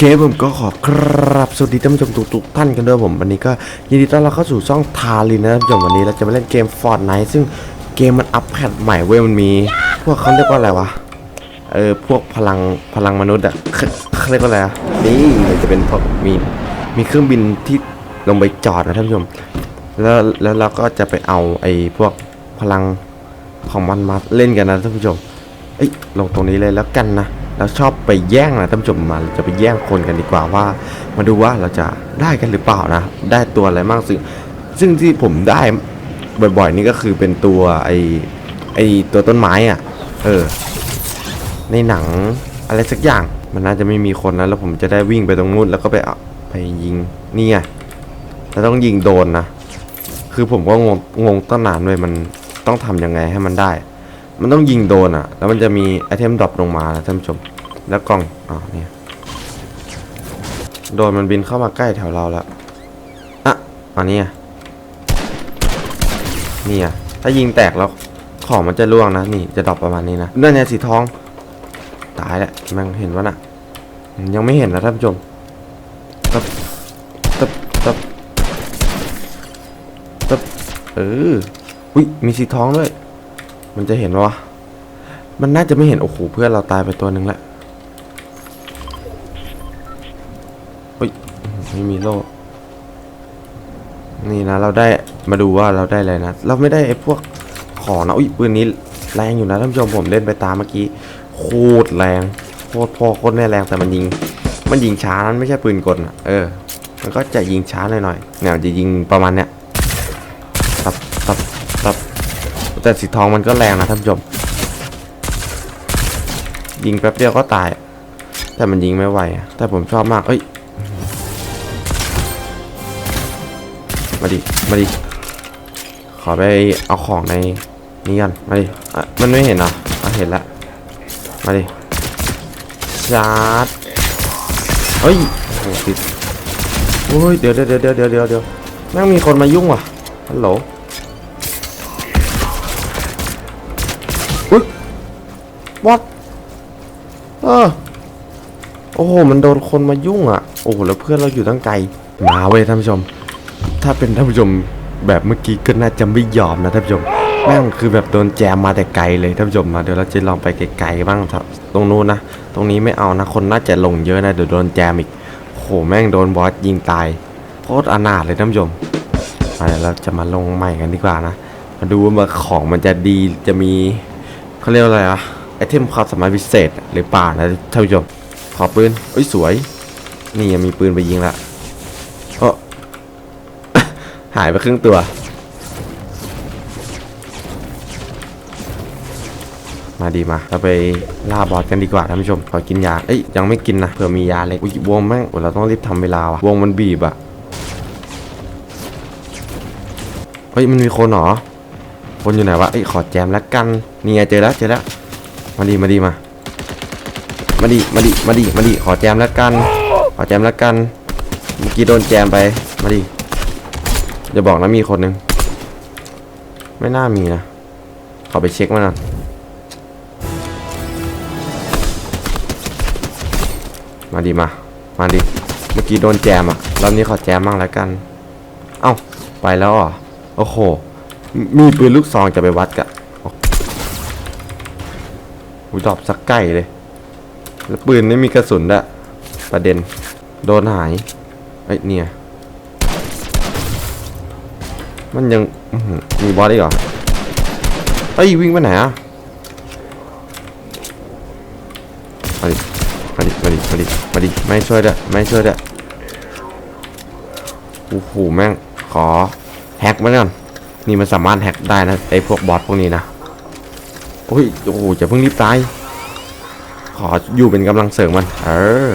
เคผมก็ขอครับสวัสดีท่านผู้ชมทุกๆท่านกันด้วยผมวันนี้ก็ยินดีต้อนรับเข้าสู่ช่องทารินนะท่านผู้ชมวันนี้เราจะมาเล่นเกม Fortnite ซึ่งเกมมันอัปเดตใหม่เว้ยมันมี พวกเขาเรียกว่าอะไรวะเออพวกพลังพลังมนุษย์อะเขาเรียกว่าอะไรอะนี่จะเป็นพวกมีมีเครื่องบินที่ลงไปจอดนะท่านผู้ชมแล้วแล้วเราก็จะไปเอาไอ้พวกพลังของมันมาเล่นกันนะท่านผู้ชมเอ้ยลงตรงนี้เลยแล้วกันนะ เราชอบไปแย่งนะท่านผู้ชมมาจะไปแย่งคนกันดีกว่าว่า มาดูว่าเราจะได้กันหรือเปล่านะ ได้ตัวอะไรบ้างซึ่งซึ่งที่ผมได้บ่อยๆนี่ก็คือเป็นตัวไอไอตัวต้นไม้อะ เออ ในหนังอะไรสักอย่างมันน่าจะไม่มีคนนะแล้วผมจะได้วิ่งไปตรงนู้นแล้วก็ไปไปยิงนี่ไงแล้วต้องยิงโดนนะ คือผมก็งงงงตั้งนานเลยมันต้องทำยังไงให้มันได้ มันต้องยิงโดนอะแล้วมันจะมีไอเทมดรอปลงมานะท่านผู้ชม แล้วกล่องอ๋อเนี่ยโดนมันบินเข้ามาใกล้แถวเราแล้วอะอันนี้อะนี่อะถ้ายิงแตกแล้วของมันจะร่วงนะ นี่จะดรอปประมาณนี้นะนั่นเนี่ยสีทอง ตายแล้วมันเห็นวะน่ะ ยังไม่เห็นนะท่านผู้ชมตับตับตับตับเอออุ้ยมีสีทองด้วย มันจะเห็นวะมันน่าจะไม่เห็น โอ้โห เพื่อนเราตายไปตัวหนึ่งแล้วเฮ้ยไม่มีโล่นี่นะ เราได้มาดูว่าเราได้อะไรนะ เราไม่ได้ไอ้พวกของนะอุ้ยปืนนี้แรงอยู่นะท่านผู้ชมผมเล่นไปตามเมื่อกี้โคตรแรงโคตรพ่อโคตรแม่แรงแต่มันยิง มันยิงช้านั้นไม่ใช่ปืนกลนะเออ มันก็จะยิงช้าหน่อยๆเนี่ยจะยิงประมาณเนี้ย แต่สีทองมันก็แรงนะท่านผู้ชม ยิงแป๊บเดียวก็ตาย แต่มันยิงไม่ไหว แต่ผมชอบมาก เอ้ย มาดิ มาดิ ขอไปเอาของในนี้กัน มาดิอะมันไม่เห็นเหรออะเห็นแล้วมาดิชาร์จเฮ้ยโอ้โหติดโอ้ยเดี๋ยเดี๋ยวเดี๋ยวเดี๋ยวเดี๋ยวเดี๋ยวเดี๋ยวแม่งมีคนมายุ่งว่ะ ฮัลโหล what เออโอ้โหมันโดนคนมายุ่งอะ โอ้โหแล้วเพื่อนเราอยู่ตั้งไกลมาเว้ยท่านผู้ชม ถ้าเป็นท่านผู้ชมแบบเมื่อกี้ก็น่าจะไม่ยอมนะท่านผู้ชมแม่งคือแบบโดนแจมมาแต่ไกลเลยท่านผู้ชมมาเดี๋ยวเราจะลองไปไกลๆบ้างครับตรงนู้นนะตรงนี้ไม่เอานะคนน่าจะลงเยอะนะเดี๋ยวโดนแจมอีกโอ้โหแม่งโดนบอสยิงตายโคตรอนาถเลยท่านผู้ชมมาเดี๋ยวเราจะมาลงใหม่กันดีกว่านะมาดูว่าของมันจะดีจะมีเขาเรียกว่าอะไรอะ ไอเทมความสามารถพิเศษหรือเปล่านะท่านผู้ชมขอปืนเอ้ยสวย นี่ยังมีปืนไปยิงละเออหายไปครึ่งตัว มาดีมาเราไปล่าบอสกันดีกว่าท่านผู้ชมขอกินยาเอ้ยยังไม่กินนะเผื่อมียาเล็กอุ้ยวงแม่งเราต้องรีบทำเวลาว่ะวงมันบีบอะเฮ้ยมันมีคนหรอคนอยู่ไหนวะเอ้ยขอแจมแล้วกันนี่ไงเจอแล้วเจอแล้ว มาดีมาดีมา มาดีมาดีมาดีมาดีขอแจมแล้วกัน ขอแจมแล้วกัน เมื่อกี้โดนแจมไป มาดิอย่าบอกนะมีคนหนึ่งไม่น่ามีนะ ขอไปเช็คมาหน่อยมาดิมา มาดิเมื่อกี้โดนแจมอะรอบนี้ขอแจมบ้างแล้วกัน เอ้า ไปแล้วเหรอะโอ้โห มีปืนลูกซองจะไปวัดกะ หูดอบสักใกล้เลย แล้วปืนไม่มีกระสุนด้วยประเด็น โดนหายเอ้เนี่ย มันยังมีบอสอีกเหรอเอ้ยวิ่งไปไหนอะมาดิมาดิมาดิมาดิมาดิไม่ช่วยด้วยไม่ช่วยด้วยโอ้โหแม่งขอแฮกมาก่อนนี่มันสามารถแฮกได้นะไอพวกบอสพวกนี้นะ โอ้ยโอ้โหจะเพิ่งรีบตาย ขออยู่เป็นกำลังเสริมมัน เออ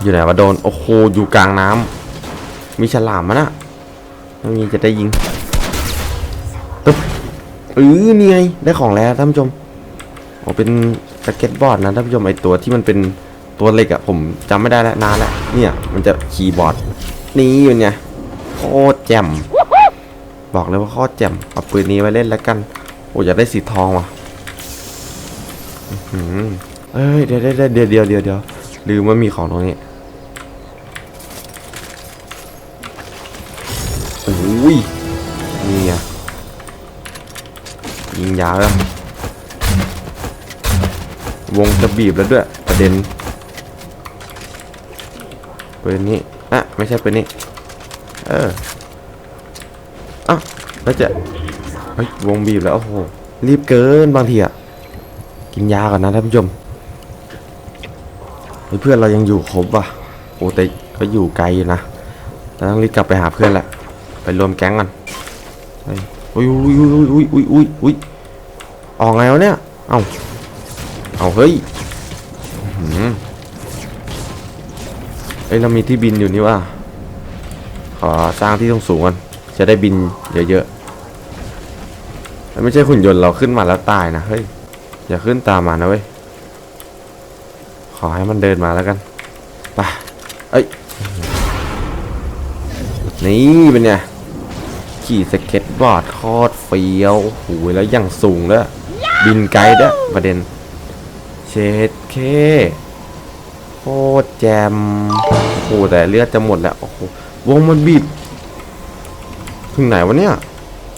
อยู่ไหนวะโดน โอ้โห อยู่กลางน้ำมีฉลามมันอะไม่มีจะได้ยิงตึ๊บเออนี่ไง ได้ของแล้วท่านผู้ชมโอ้เป็นสเก็ตบอร์ดนะท่านผู้ชมไอตัวที่มันเป็นตัวเหล็กอะผมจำไม่ได้แล้วนานแล้วเนี่ย มันจะคีย์บอร์ด นี่เป็นไงโคตรแจ่ม บอกเลยว่าโคตรแจ่มเอาปืนนี้ไว้เล่นแล้วกัน โอ้อยากได้สีทองว่ะเอ้ยเดี๋ยวเดี๋ยวเดี๋ยวเดี๋ยวเดี๋ยวเดี๋ยวลืมว่ามีของตรงนี้โอ้ยนี่ไงยิงยาวแล้ววงจะบีบแล้วด้วยประเด็นปืนนี้อะไม่ใช่ปืนนี้ เออ แล้วจะเฮ้ยวงบีบแล้วโอ้โหรีบเกินบางทีอะกินยาก่อนนะท่านผู้ชมเพื่อนเรายังอยู่ครบว่ะโอ้แต่ก็อยู่ไกลอยู่นะเราต้องรีบกลับไปหาเพื่อนแหละ ไปรวมแก๊งกันเฮ้ยอุ้ยอุ้ยอุ้ยอุ้ยอุ้ยอุ้ยอุ้ยออกไงวะเนี่ย เอ้า เอาเฮ้ยอื้อเอ้ยเรามีที่บินอยู่นี่ว่าขอสร้างที่ตรงสูงๆกันจะได้บินเยอะๆ ไม่ใช่หุ่นยนต์เราขึ้นมาแล้วตายนะเฮ้ยอย่าขึ้นตามมานะเว้ยขอให้มันเดินมาแล้วกันไปเอ้ยนี่เป็นไงขี่สเก็ตบอร์ดโคตรเฟี้ยวโอ้โหแล้วยังสูงด้วยบินไกลด้วยประเด็นเชดเคโคตรแจมโอ้โหแต่เลือดจะหมดแล้วโอ้โหวงมันบีบถึงไหนวะเนี่ย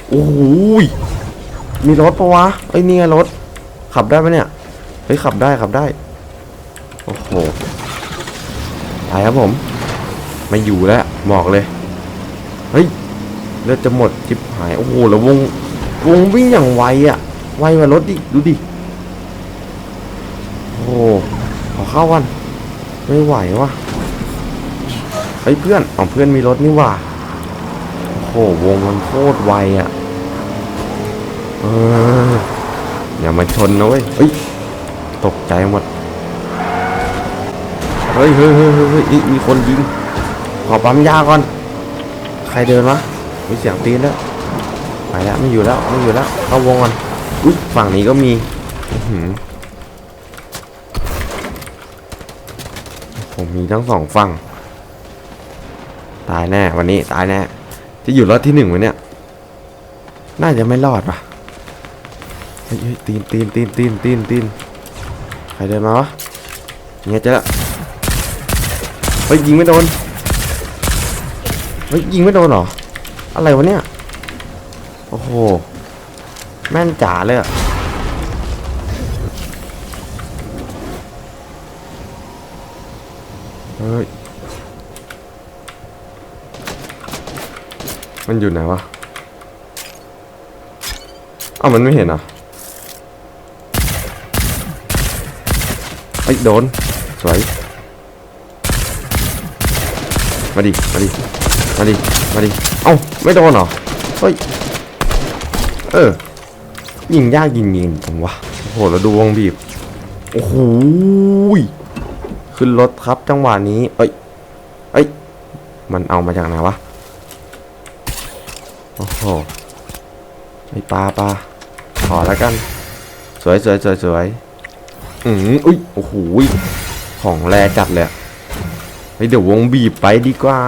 โอ้โห มีรถปะวะเอ้ยนี่ไงรถ ขับได้ปะเนี่ย เฮ้ยขับได้ขับได้ โอ้โหไปครับผม ไม่อยู่แล้วบอกเลย เฮ้ยเลือดจะหมดจิบหาย โอ้โหแล้ววง วงวิ่งอย่างไวอะไวกว่ารถดิ ดูดิ โอ้โหขอเข้าวัน ไม่ไหววะเฮ้ยเพื่อนเอเพื่อนมีรถนี่ว่าโอ้โหวงมันโคตรไวอะ เอออย่ามาชนนะเว้ยเฮ้ยตกใจหมด เฮ้ยเฮ้ยเฮ้ยเฮ้ยเฮ้ยอีมีคนยิง ขอปั๊มยาก่อน ใครเดินวะมีเสียงตีนแล้ว ไปแล้วไม่อยู่แล้วไม่อยู่แล้ว เข้าวงก่อนอุ๊ยฝั่งนี้ก็มีอื้อหือผมมีทั้งสองฝั่ง ตายแน่วันนี้ตายแน่ จะอยู่รอดที่หนึ่งไหมเนี่ย น่าจะไม่รอดว่ะเฮ้ยเฮ้ยตีนตีนตีนตีนตีนตีนใครเดินมาวะเนี่ยเจอแล้วเฮ้ยยิงไม่โดนเฮ้ยยิงไม่โดนเหรอ อะไรวะเนี่ย โอ้โห แม่นจ๋าเลยอะเฮ้ย มันอยู่ไหนวะ อ้าวมันไม่เห็นอะ ฮ้ยโดน สวย มาดิ มาดิ มาดิ มาดิ เอ้า ไม่โดนเหรอ เฮ้ย เออ ยิงยากยิงยิงผมวะโอ้โหแล้วดูวงบีบ โอ้โหขึ้นรถครับจังหวะนี้ เอ้ย เอ้ย มันเอามาจากไหนวะ โอ้โหไอปลาปลาขอแล้วกัน สวยสวยสวยสวย อืมอุ้ยโอ้โหของแรจัดเลยอเฮ้ยเดี๋ยววงบีบไปดีกว่า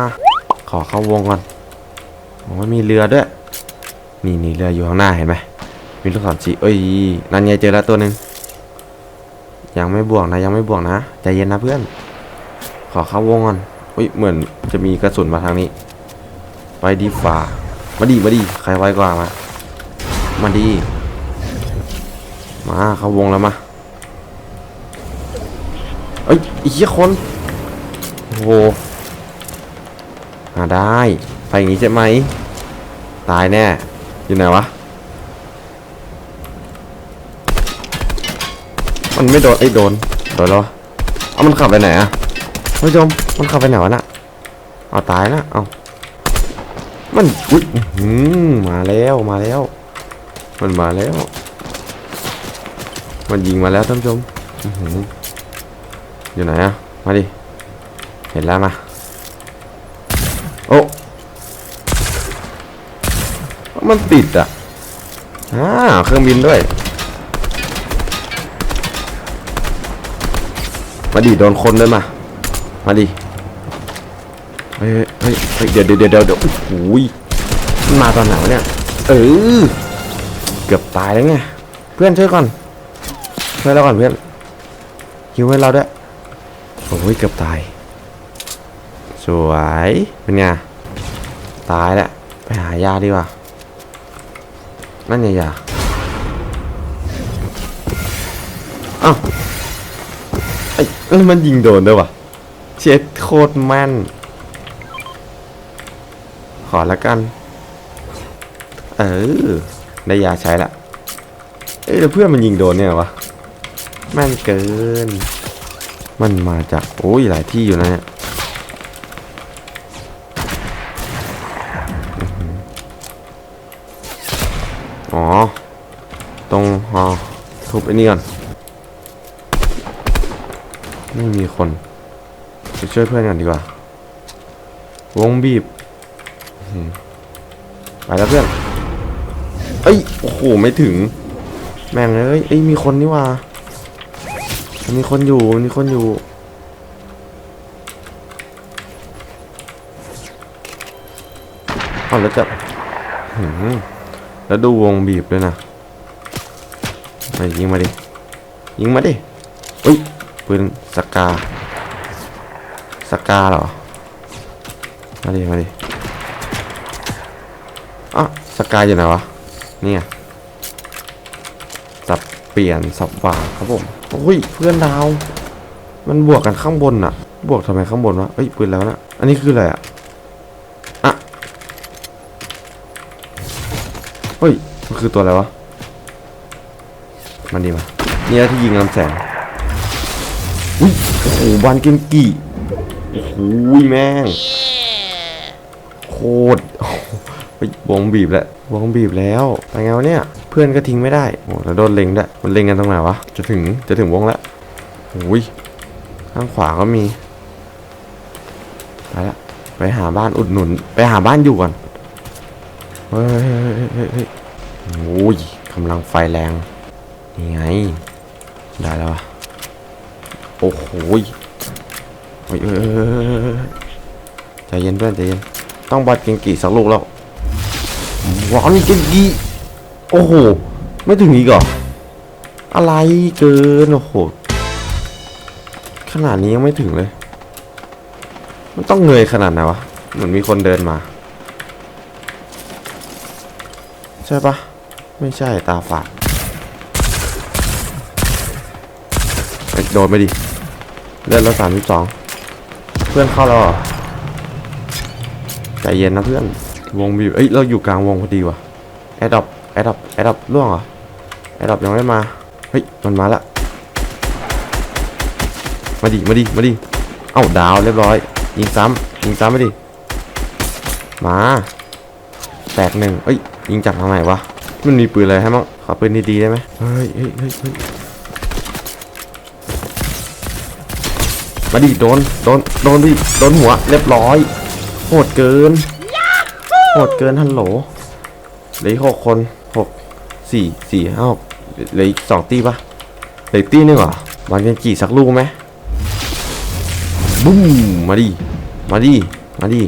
ขอเข้าวงก่อนโอ้ยมีเรือด้วย นี่นี่เรืออยู่ข้างหน้าเห็นไหมมีลูกศรสีเอ้ยนั่นไงเจอแล้วตัวหนึ่งยังไม่บวกนะยังไม่บวกนะใจเย็นนะเพื่อน ขอเข้าวงก่อนอุ้ยเหมือนจะมีกระสุนมาทางนี้ ไปดีฝ่ามาดีมาดีใครไวกว่ามามาดี มาเข้าวงแล้วมา เอ้ยอีกคนโอ้โหหาได้ไปอย่างนี้ใช่ไหมตายแน่ อยู่ไหนวะ มันไม่โดนไอ้โดน โดนแล้ววะเอามันขับไปไหนอะผู้ชมมันขับไปไหนวะน่ะเอาตายนะเอามันอุ้ยมาแล้วมาแล้ว มันมาแล้ว มันยิงมาแล้วท่านผู้ชม อยู่ไหนอะมาดิ เห็นแล้วมา โอ้ มันติดอะอ่าเครื่องบินด้วย มาดิโดนคนด้วยมา มาดิ เฮ้ยเฮ้ยเฮ้ยเดี๋ยวเดี๋ยวเดี๋ยวเดี๋ยวโอ้โหยมันมาตอนไหนวะเนี่ย เออ เกือบตายแล้วไง เพื่อนช่วยก่อน ช่วยแล้วก่อนเพื่อนฮิวให้เราด้วย โอ้ยเกือบตาย สวยเป็นไงตายแล้วไปหายาดีกว่า นั่นไงยาอ้าวไอ้แล้วมันยิงโดนด้วยวะเช็ดโคตรแม่น ขอละกัน เออ ได้ยาใช้ละ เอ้ยเพื่อนมันยิงโดนเนี่ยวะแม่นเกิน มันมาจาก โอ้ยหลายที่อยู่นะเนี่ยอ๋อ ตรงหอทุบไอ้นี่ก่อน ไม่มีคนไปช่วยเพื่อนกันดีกว่า วงบีบ ไปแล้วเพื่อน เอ้ย โอ้โห ไม่ถึง แม่งเอ้ยเอ้ย มีคนนี่ว่า มันมีคนอยู่มันมีคนอยู่ เอาแล้วจะแล้วดูวงบีบด้วยนะมายิงมาดิ ยิงมาดิเอ้ยปืนสกา สกาเหรอ มาดิ มาดิอะสกาอยู่ไหนวะ นี่ไงสับ เปลี่ยนสับวาครับผมโอ้ยเพื่อนดาว มันบวกกันข้างบนอะบวกทำไมข้างบนวะเอ้ยปืนแล้วนะอันนี้คืออะไรอะอะเฮ้ยมันคือตัวอะไรวะมันดีมานี่แหละที่ยิงลำแสงอุ้ยโอ้โหบานเกนกิโอ้โหแม่งโคตรโห วงบีบแล้ววงบีบแล้วไปไงวะเนี่ย เพื่อนก็ทิ้งไม่ได้โอ้แล้วโดนเล็งด้วยมันเล็งกันตรงไหนวะ จะถึงจะถึงวงแล้วโอ้ยข้างขวาก็มี ไปละ ไปหาบ้านอุดหนุน ไปหาบ้านอยู่ก่อน เฮ้ยเฮ้ยเฮ้ยเฮ้ยโอ้ยกำลังไฟแรงนี่ไง ได้แล้ววะโอ้โหยใจเย็นเพื่อนใจเย็น ต้องบัดเกงกี่สักลูกแล้ว ว้านี่เกงกีโอ้โห ไม่ถึงอีกเหรอ อะไรเกิน โอ้โห ขนาดนี้ยังไม่ถึงเลย มันต้องเงยขนาดไหนวะ เหมือนมีคนเดินมา ใช่ปะ ไม่ใช่ตาฝาดโดนไปดิ เลือดเราสามสิบสอง เพื่อนเข้าแล้วเหรอใจเย็นนะเพื่อน วงมีอยู่เอ้ยเราอยู่กลางวงพอดีว่ะแอดดอปแอดดอปแอดดอปล่วงเหรอแอดดอปยังไม่มาเฮ้ยมันมาละมาดิมาดิมาดิเอ้าดาวเรียบร้อย ยิงซ้ำยิงซ้ำไปดิมาแตกหนึ่งเอ้ยยิงจากทางไหนวะมันมีปืนอะไรให้มั้งขอปืนดีๆได้ไหมเฮ้ยเฮ้ยเฮ้ยเฮ้ยมาดิโดนโดนโดนดิโดนหัวเรียบร้อยโหดเกิน โหดเกินฮัลโหลเหลืออีกหกคนหกสี่สี่ห้าหกเหลืออีกสองตีปะเหลือตีหนึงเหรอมันกันกี่สักลูกไหมบุ้มมาดิมาดิมาดิ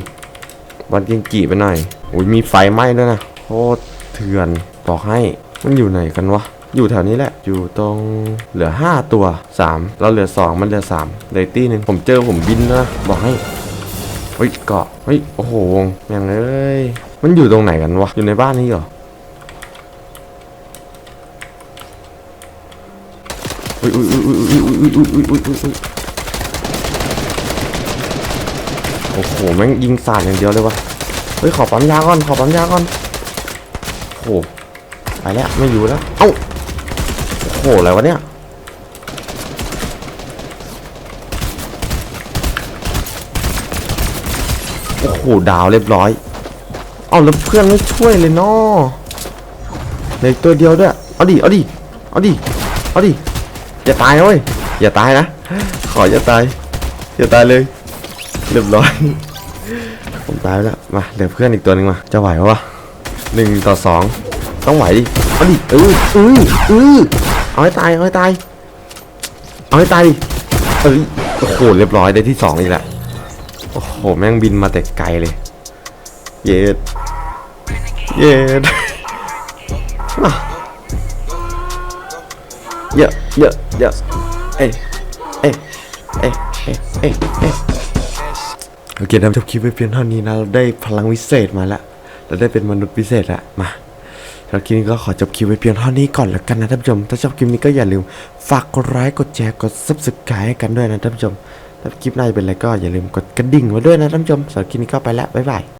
วันเกงกีไปหน่อยโอ้ยมีไฟไหม้ด้วยนะโคตรเถื่อนบอกให้มันอยู่ไหนกันวะอยู่แถวนี้แหละ อยู่ตรงเหลือ 5 ตัว 3 เราเหลือ 2 มันเหลือ3เลยตี้หนึ่งผมเจอผมบินนะ บอกให้ เฮ้ยเกาะเฮ้ยโอ้โหวงอย่างเอ้ยมันอยู่ตรงไหนกันวะอยู่ในบ้านนี้เหรออุ้ยอุ้ยอุ้ยอุ้ยอุ้ยอุ้ยอุ้ยอุ้ยอุ้ยอุ้ยโอ้โหแม่งยิงสาดอย่างเดียวเลยวะเฮ้ยขอปั๊มยาก่อนขอปั๊มยาก่อนโอ้โหไปแล้วไม่อยู่แล้วเอ้าโอ้โหอะไรวะเนี่ย โอ้โห ดาวเรียบร้อย เอาแล้วเพื่อนไม่ช่วยเลยเนาะเหลืออกตัวเดียวด้วย เอาดิ เอาดิ เอาดิ เอาดิ อย่าตายเว้ย อย่าตายนะ ขออย่าตาย อย่าตายเลย เรียบร้อย ผมตายแล้ว มาเดี๋ยวเพื่อนอีกตัวหนึ่งมา จะไหวปะวะหนึ่งต่อสอง ต้องไหวดิ เอาดิเออเออเออเอาให้ตาย เอาให้ตาย เอาให้ตายดิเอ้ยโอ้โห เรียบร้อยได้ที่สองอีกแล้ว โอ้โห แม่งบินมาแต่ไกลเลย เย็ด เย็ดเยอะเยอะเยอะเอ้ยเอ้ยเอ๊ะเอ๊ะเอ๊ะเอ๊ะโอเคนะจบคลิปไปเพียงเท่านี้นะ เราได้พลังวิเศษมาแล้ว เราได้เป็นมนุษย์พิเศษล้วมาสำหรับคลิปนี้ก็ขอจบคลิปไว้เพียงเท่านี้ก่อนแล้วกันนะท่านผู้ชม ถ้าชอบคลิปนี้ก็อย่าลืมฝากกดไลค์ กดแชร์ กด subscribe ให้กันด้วยนะท่านผู้ชม ถ้าคลิปหน้าจะเป็นอะไรก็อย่าลืมกดกระดิ่งไว้ด้วยนะท่านผู้ชมสำหรับคลิปนี้ก็ไปแล้วบ๊ายบาย